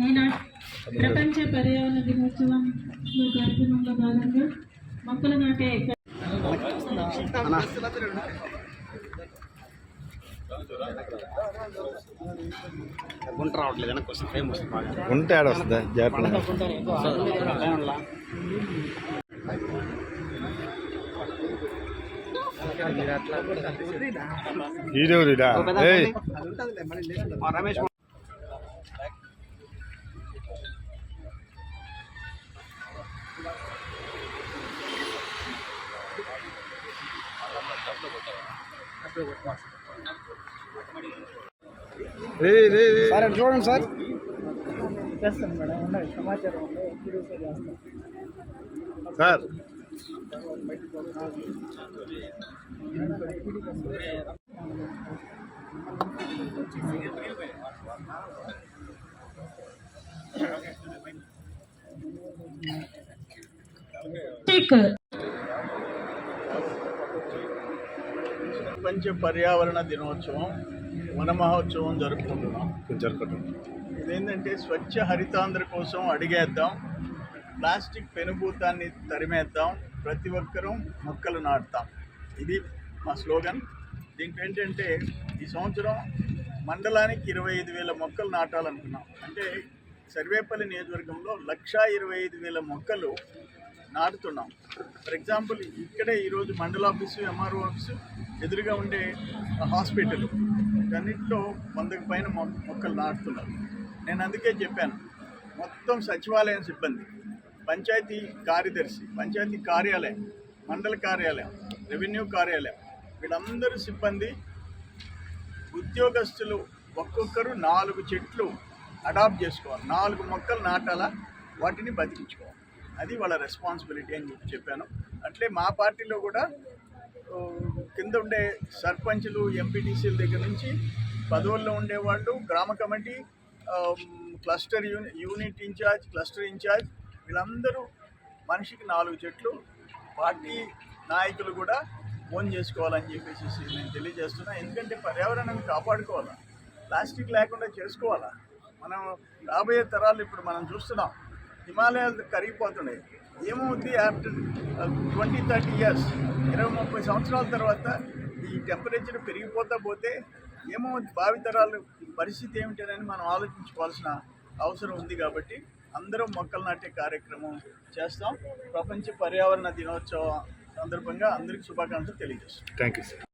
ఈనాడు ప్రపంచ పర్యావరణ దినోత్సవం కార్యక్రమంలో భాగంగా మొక్కలు నాటే గుంట రావట్లేదు వెనక్కి వస్తుంది టైం వస్తుంది బాగా ఉంటే ఆడ వస్తుందా జాగ్రత్త ఈడెవరిడా రమేష్ రే రే రే సార్ అటు చూడండి సార్? సార్ ప్రపంచ పర్యావరణ దినోత్సవం వన మహోత్సవం జరుపుకుంటున్నాం. కొంచెం ఇదేంటంటే స్వచ్ఛ హరితాంధ్ర కోసం అడిగేద్దాం. ప్లాస్టిక్ పెనుభూతాన్ని తరిమేద్దాం. ప్రతి ఒక్కరూ మొక్కలు నాటుతాం. ఇది మా స్లోగన్. దీంట్లో ఏంటంటే ఈ సంవత్సరం మండలానికి ఇరవై ఐదు వేల మొక్కలు నాటాలనుకున్నాం. అంటే సర్వేపల్లి నియోజకవర్గంలో లక్షా ఇరవై ఐదు వేల మొక్కలు నాటుతున్నాం. ఫర్ ఎగ్జాంపుల్ ఇక్కడే ఈరోజు మండల ఆఫీసు ఎంఆర్ఓ ఆఫీసు ఎదురుగా ఉండే హాస్పిటల్. అన్నింటిలో వందకు పైన మొక్కలు నాటుతున్నారు. నేను అందుకే చెప్పాను మొత్తం సచివాలయం సిబ్బంది. పంచాయతీ కార్యదర్శి పంచాయతీ కార్యాలయం మండల కార్యాలయం రెవెన్యూ కార్యాలయం వీళ్ళందరూ సిబ్బంది ఉద్యోగస్తులు ఒక్కొక్కరు నాలుగు చెట్లు అడాప్ట్ చేసుకోవాలి. నాలుగు మొక్కలు నాటాలా? వాటిని బతికించుకోవాలి. అది వాళ్ళ రెస్పాన్సిబిలిటీ అని చెప్పి చెప్పాను. అట్లే మా పార్టీలో కూడా కింద ఉండే సర్పంచులు ఎంపీటీసీల దగ్గర నుంచి పదవుల్లో ఉండేవాళ్ళు గ్రామ committee cluster unit in-charge cluster in-charge వీళ్ళందరూ మనిషికి నాలుగు చెట్లు పార్టీ నాయకులు కూడా ఫోన్ చేసుకోవాలని చెప్పేసి నేను తెలియజేస్తున్నా. ఎందుకంటే పర్యావరణాన్ని కాపాడుకోవాలా? ప్లాస్టిక్ లేకుండా చేసుకోవాలా? మనం రాబోయే తరాలు ఇప్పుడు మనం చూస్తున్నాం హిమాలయాలు కరిగిపోతున్నాయి. ఏమవుద్ది ఆఫ్టర్ ట్వంటీ థర్టీ ఇయర్స్ ఇరవై ముప్పై సంవత్సరాల తర్వాత ఈ టెంపరేచర్ పెరిగిపోతా పోతే ఏమవుద్ది? భావితరాలు పరిస్థితి ఏమిటనని మనం ఆలోచించుకోవాల్సిన అవసరం ఉంది కాబట్టి అందరూ మొక్కలు నాటే కార్యక్రమం చేస్తాం. ప్రపంచ పర్యావరణ దినోత్సవం సందర్భంగా అందరికీ శుభాకాంక్షలు తెలియజేస్తాం థ్యాంక్ యూ సార్